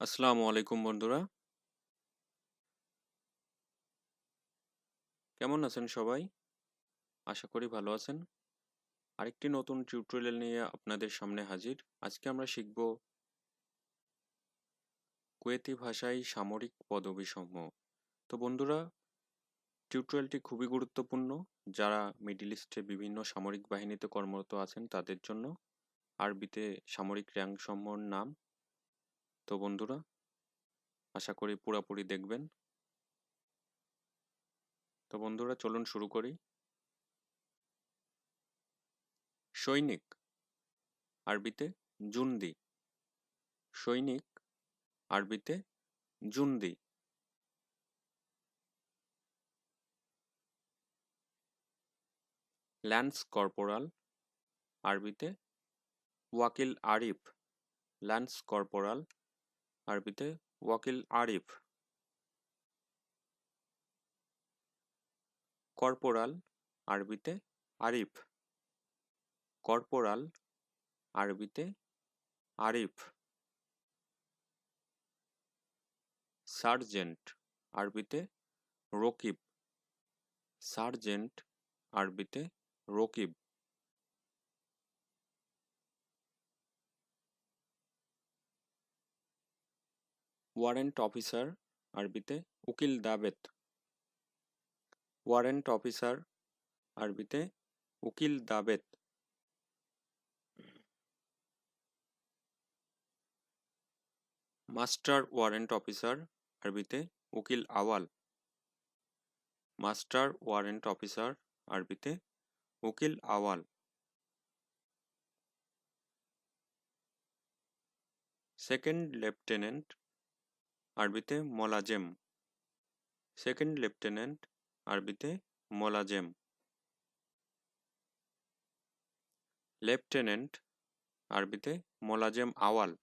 আসসালামু আলাইকুম, বন্ধুরা। কেমন আছেন সবাই? আশা করি ভালো আছেন। আরেকটি নতুন টিউটোরিয়াল নিয়ে আপনাদের সামনে হাজির। আজকে আমরা শিখব কুয়েতি ভাষায় সামরিক পদবী সমূহ তো বন্ধুরা টিউটোরিয়ালটি খুবই গুরুত্বপূর্ণ। যারা মিডিল ইস্টে বিভিন্ন সামরিক বাহিনীতে কর্মরত আছেন, তাদের জন্য আরবিতে সামরিক র্যাঙ্ক সমূহের নাম তো বন্ধুরা, আশা করি পুরোপুরি দেখবেন। তো বন্ধুরা, চলুন শুরু করি। সৈনিক, আরবিতে জুন্দি। সৈনিক, আরবিতে জুন্দি। ল্যান্স কর্পোরাল, আরবিতে ওয়াকিল আরিফ। ল্যান্স কর্পোরাল আরবিতে ওয়াকিল আরিফ। কর্পোরাল আরবিতে আরিফ। কর্পোরাল আরবিতে আরিফ। সার্জেন্ট আরবিতে রকিব। সার্জেন্ট আরবিতে রকিব। ওয়ারেন্ট অফিসার আরবিতে উকিল দাবেত। ওয়ারেন্ট অফিসার আরবিতে উকিল দাবেত। মাস্টার ওয়ারেন্ট অফিসার আরবিতে উকিল আওয়াল। মাস্টার ওয়ারেন্ট অফিসার আরবিতে উকিল আওয়াল। সেকেন্ড লেফটেন্যান্ট আরবিতে মোলাজেম। সেকেন্ড লেফটেন্যান্ট আরবিতে মোলাজেম। লেফটেন্যান্ট আরবিতে মোলাজেম আওয়াল।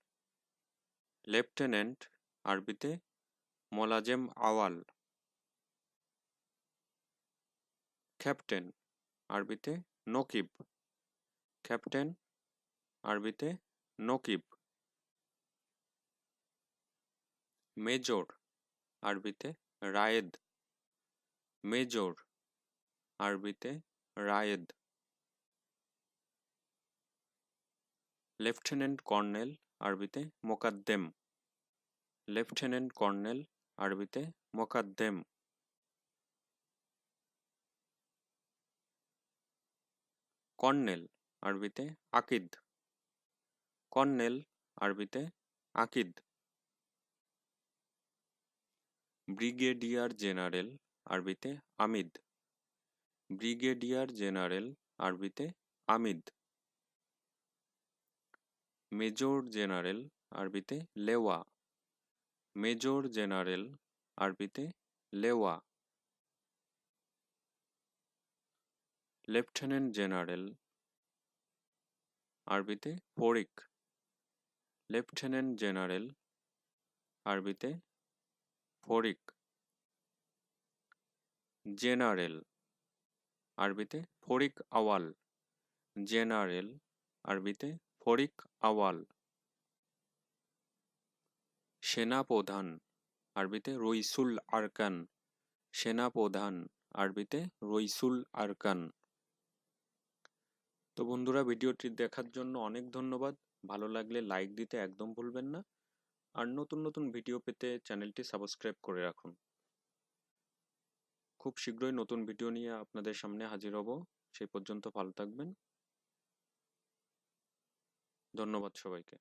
লেফটেন্যান্ট আরবিতে মোলাজেম আওয়াল। ক্যাপ্টেন আরবিতে নকিব। ক্যাপ্টেন আরবিতে নকিব। মেজর, আরবিতে রায়েদ। মেজর, আরবিতে রায়েদ। লেফটেন্যান্ট কর্নেল, আরবিতে মোকাদ্দেম। লেফটেন্যান্ট কর্নেল, আরবিতে মোকাদ্দেম। কর্নেল, আরবিতে আকিদ। কর্নেল, আরবিতে আকিদ। ব্রিগেডিয়ার জেনারেল আরবিতে আমিদ। ব্রিগেডিয়ার জেনারেল আরবিতে আমিদ। মেজর জেনারেল আরবিতে লেওয়া। মেজর জেনারেল আরবিতে লেওয়া। লেফটেন্যান্ট জেনারেল আরবিতে ফরিক। লেফটেন্যান্ট জেনারেল আরবিতে ফরিক, জেনারেল, আরবিতে ফরিক আওয়াল, জেনারেল, আরবিতে ফরিক আওয়াল। সেনাপ্রধান, আরবিতে রইসুল আরকান। সেনাপ্রধান, আরবিতে রইসুল আরকান। তো বন্ধুরা, ভিডিওটি দেখার জন্য অনেক ধন্যবাদ। ভালো লাগলে লাইক দিতে একদম ভুলবেন না। আর নতুন নতুন ভিডিও পেতে চ্যানেলটি সাবস্ক্রাইব করে রাখুন। খুব শীঘ্রই নতুন ভিডিও নিয়ে আপনাদের সামনে হাজির হব। সেই পর্যন্ত ভালো থাকবেন। ধন্যবাদ সবাইকে।